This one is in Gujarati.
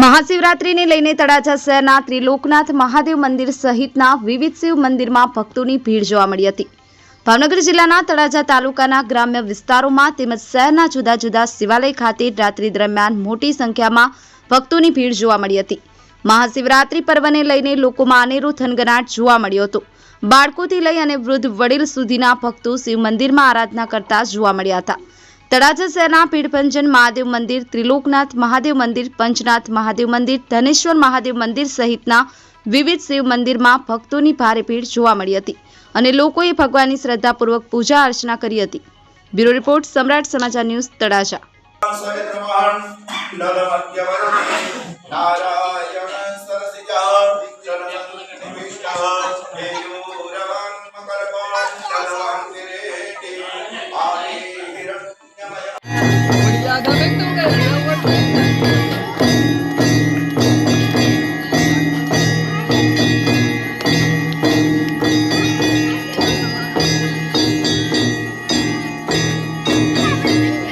મહાશિવરાત્રિને લઈને તળાજા શહેરના ત્રિલોકનાથ મહાદેવ મંદિર સહિતના વિવિધ શિવ મંદિરમાં ભક્તોની ભીડ જોવા મળી હતી. ભાવનગર જિલ્લાના તળાજા તાલુકાના ગ્રામ્ય વિસ્તારોમાં તેમજ શહેરના જુદા જુદા શિવાલય ખાતે રાત્રિ દરમિયાન મોટી સંખ્યામાં ભક્તોની ભીડ જોવા મળી હતી. મહાશિવરાત્રિ પર્વને લઈને લોકોમાં અનેરો થનગનાટ જોવા મળ્યો હતો. બાળકોથી લઈ અને વૃદ્ધ વડીલ સુધીના ભક્તો શિવ મંદિરમાં આરાધના કરતા જોવા મળ્યા હતા. તળાજા શહેરના પીડપંજન મહાદેવ મંદિર, ત્રિલોકનાથ મહાદેવ મંદિર, પંચનાથ મહાદેવ મંદિર, ધનેશ્વર મહાદેવ મંદિર સહિતના વિવિધ શિવ મંદિરમાં ભક્તોની ભારે ભીડ જોવા મળી હતી અને લોકોએ ભગવાનની શ્રદ્ધાપૂર્વક પૂજા અર્ચના કરી હતી. Bureau report, Samrat Samachar news, Talaja. Narayan સરસિજા વિક્રમ હેયુરવાન 야, 나 백동대.